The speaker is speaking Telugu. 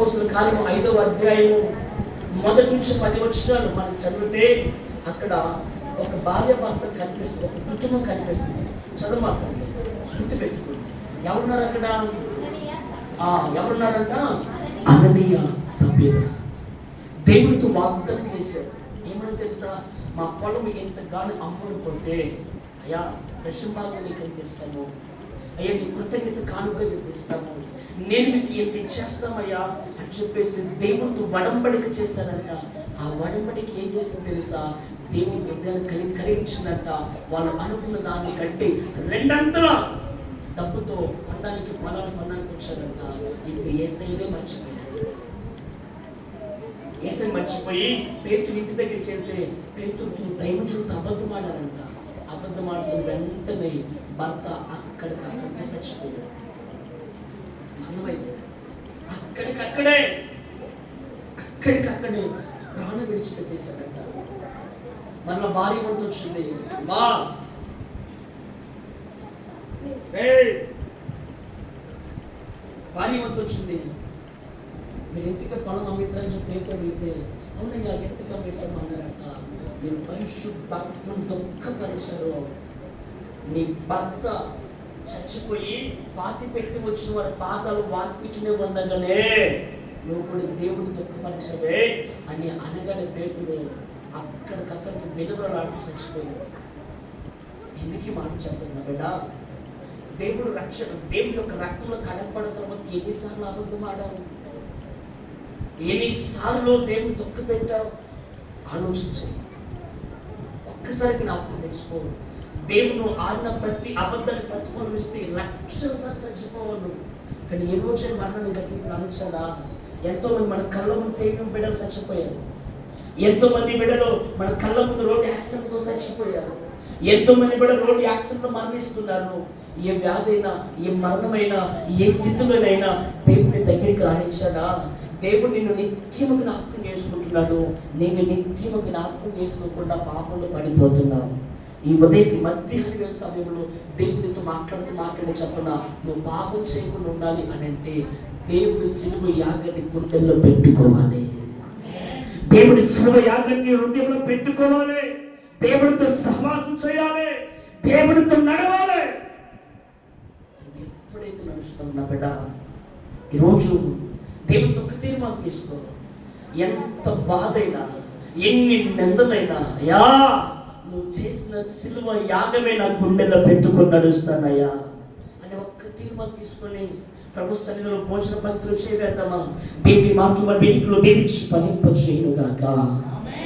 అపోస్తుల కార్యము ఐదవ అధ్యాయము. మొదటి నుంచి పది వచ్చినాలు మనం చదివితే అక్కడ ఒక భార్య భర్త కనిపిస్తుంది ఒక కుటుంబం కనిపిస్తుంది. చదవమాకండి. గుర్తు పెట్టుకోండి ఎవరున్నారు అక్కడ? ఆ, ఎవరున్నారంట? అననీయ సభ్యుల. దేవుడితో వాగ్దానం చేశారు. ఏమని తెలుసా? మా పొలం ఎంతగానో అమ్ముడు పోతే అయ్యా దశంభాగం నీకు ఎంత ఇస్తాము అయ్యా నీ కృతజ్ఞత కానుక ఎంత ఇస్తాము నేను మీకు ఎంత ఇచ్చేస్తామయ్యా అని చెప్పేసి దేవుడితో వడంబడిక చేశానంట ఆ వడంబడికి ఏం చేసింది తెలుసా? దేవుని బిడ్డను కలిగి కలిగించిందంట. వాళ్ళు అనుకున్న దానికంటే రెండంతల డబ్బుతో కొనడానికి పొలాలు కొనడానికి వచ్చారంట. ఇప్పుడు ఏసైనే మర్చిపోయాడు. ఏసై మర్చిపోయి పేతులు ఇంటి దగ్గరికి వెళ్తే పేతురుతో దైవజుడితో అబద్ధం ఆడారంట వెంటనే భర్త అక్కడికి అక్కడికి చచ్చిపోయాడు మరణమైపోయాడు అక్కడికక్కడే అక్కడికక్కడే ప్రాణం విడిచిపెట్టేశాడంట. మరలా భార్య వంట వచ్చింది మా భార్య వంట వచ్చింది మీరు ఎంతగా పొలం అమ్మిద్దని చెప్పి నేతో అడిగితే అవునయ్యా ఎంతగా అమ్మేస్తాం అన్నారంట మీరు పరిశుద్ధాత్మను దుఃఖపరిచారు నీ భర్త చచ్చిపోయి పాతి పెట్టి వచ్చిన వారి పాదాలు వాకిట్నే ఉండగానే నువ్వు కూడా దేవుడు దుఃఖపరిచవే అని అనగానే పేతుడు అక్కడికక్కడికి వెలువలాడుతూ చచ్చిపోయింది. ఎందుకు మాట చెప్తున్నా బిడ్డ? దేవుడు రక్షణ దేవుడి యొక్క రక్తంలో కనపడిన తర్వాత ఎన్నిసార్లు అబద్ధం ఆడావు ఎన్నిసార్లు దేవుడు దుఃఖ పెట్టావు ఆలోచించు. ఒక్కసారి నాకు తెచ్చుకో దేవుడు ఆడిన ప్రతి అబద్ధాన్ని ప్రతిఫలం ఇస్తే లక్షల సార్లు చచ్చిపోవాలి కానీ ఏ రోజు మరణం నీ దగ్గరికి నడుచాడా? ఎంతో మంది మన కళ్ళ ముందు తేలిన బిడ్డలు చచ్చిపోయారు. ఎంతో మంది బిడ్డలు మన కళ్ళ ముందు రోడ్డు యాక్సిడెంట్తో చచ్చిపోయారు. ఎంతో మంది బిడ్డలు రోడ్డు యాక్సిడెంట్లో మరణిస్తున్నారు. ఏ వ్యాధైనా ఏ మరణమైనా ఏ స్థితిలోనైనా దేవుని దగ్గరికి రాణించాడా? దేవుడు నిన్ను నిత్యము జ్ఞాపకం చేసుకుంటున్నాడు. నేను నిత్యము జ్ఞాపకం చేసుకోకుండా పాపంలో పడిపోతున్నావు. ఈ ఉదయం మధ్యాహ్న సమయంలో దేవుడితో మాట్లాడుతూ మాట్లాడి చెప్పన నువ్వు పాపం చేయకుండా ఉండాలి అని అంటే దేవుడు సిలువ యాగని గుండెల్లో పెట్టుకోవాలి. దేవుడి శిలువ యాగన్ని హృదయంలో పెట్టుకోవాలి. దేవుడితో సహవాసం చేయాలి. దేవుడితో నడవాలి. ఎప్పుడైతే నడుస్తున్నా బిడ్డ ఈరోజు దేవుడితో ఒక తీర్మానం తీసుకో ఎంత బాధైనా ఎన్ని నిందలైనా యా నువ్వు చేసిన సిలువ యాగమే నా గుండెలో పెట్టుకొని నడుస్తానయ్యా అని ఒక్క తీర్మానం తీసుకొని ప్రభు సన్నిధిలో భోజన పంక్తులు చేయగలుగుతామా దేవి మాకు మన వేదికలో దేవించి పనింప చేయను